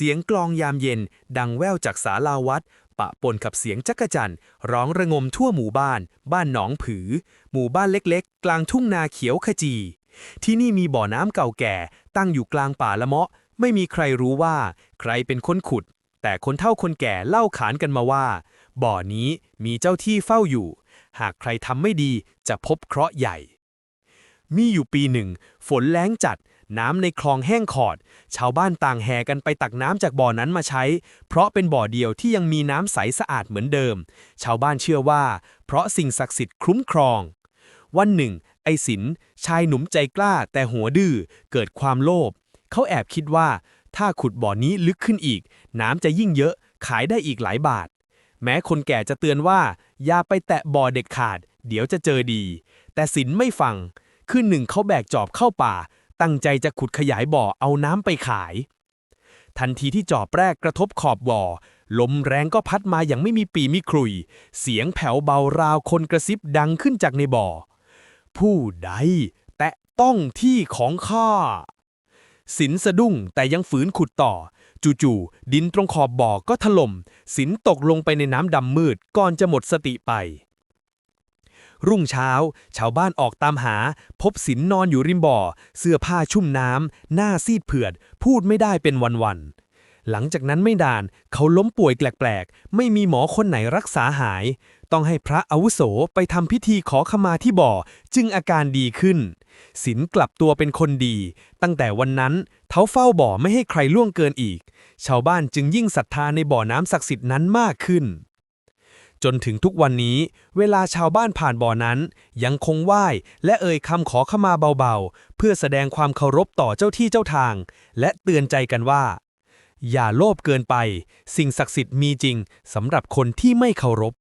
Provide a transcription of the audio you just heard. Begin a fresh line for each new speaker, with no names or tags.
เสียงกลองยามเย็น ดังแว่วจากศาลาวัด ปะปนกับเสียงจักจั่นร้องระงมทั่วหมู่บ้าน บ้านหนองผือ หมู่บ้านเล็กๆ กลางทุ่งนาเขียวขจี ที่นี่มีบ่อน้ำเก่าแก่ ตั้งอยู่กลางป่าละเมาะ ไม่มีใครรู้ว่า ใครเป็นคนขุด แต่คนเฒ่าคนแก่เล่าขานกันมาว่า บ่อนี้มีเจ้าที่เฝ้าอยู่ หากใครทำไม่ดีจะพบเคราะห์ใหญ่ มีอยู่ปีหนึ่ง ฝนแล้งจัด น้ำในคลองแห้งขอด ชาวบ้านต่างแห่กันไปตักน้ำจากบ่อนั้นมาใช้ เพราะเป็นบ่อเดียวที่ยังมีน้ำใสสะอาดเหมือนเดิม ชาวบ้านเชื่อว่า เพราะสิ่งศักดิ์สิทธิ์คุ้มครอง วันหนึ่ง ไอ้สินชายหนุ่มใจกล้าแต่หัวดื้อเกิดความโลภเขาแอบคิดว่า ถ้าขุดบ่อนี้ลึกขึ้นอีก น้ำจะยิ่งเยอะขายได้อีกหลายบาท แม้คนแก่จะเตือนว่า อย่าไปแตะบ่อเด็ดขาด เดี๋ยวจะเจอดี แต่สินไม่ฟังคืนหนึ่งเขาแบกจอบเข้าป่า ตั้งใจจะขุดขยายบ่อเอาน้ำไปขาย ทันทีที่จอบแรกกระทบขอบบ่อ ลมแรงก็พัดมาอย่างไม่มีปีมีครุย เสียงแผ่วเบาราวคนกระซิบดังขึ้นจากในบ่อ ผู้ใด แตะต้องที่ของข้าสินสะดุ้งแต่ยังฝืนขุดต่อ จู่ๆดินตรงขอบบ่อก็ถล่มสินตกลงไปในน้ำดำมืดก่อนจะหมดสติไป รุ่งเช้า ชาวบ้านออกตามหา พบสินนอนอยู่ริมบ่อ เสื้อผ้าชุ่มน้ำ หน้าซีดเผือด พูดไม่ได้เป็นวันๆ หลังจากนั้นไม่นาน เขาล้มป่วยแปลกๆ ไม่มีหมอคนไหนรักษาหาย ต้องให้พระอาวุโสไปทำพิธีขอขมาที่บ่อ จึงอาการดีขึ้น สินกลับตัวเป็นคนดี ตั้งแต่วันนั้นเขาเฝ้าบ่อไม่ให้ใครล่วงเกินอีก ชาวบ้านจึงยิ่งศรัทธาในบ่อน้ำศักดิ์สิทธิ์นั้นมากขึ้น จนถึงทุกวันนี้ เวลาชาวบ้านผ่านบ่อนั้น ยังคงไหว้และเอ่ยคำขอขมาเบาๆ เพื่อแสดงความเคารพต่อเจ้าที่เจ้าทาง และเตือนใจกันว่า อย่าโลภเกินไป สิ่งศักดิ์สิทธิ์มีจริงสำหรับคนที่ไม่เคารพ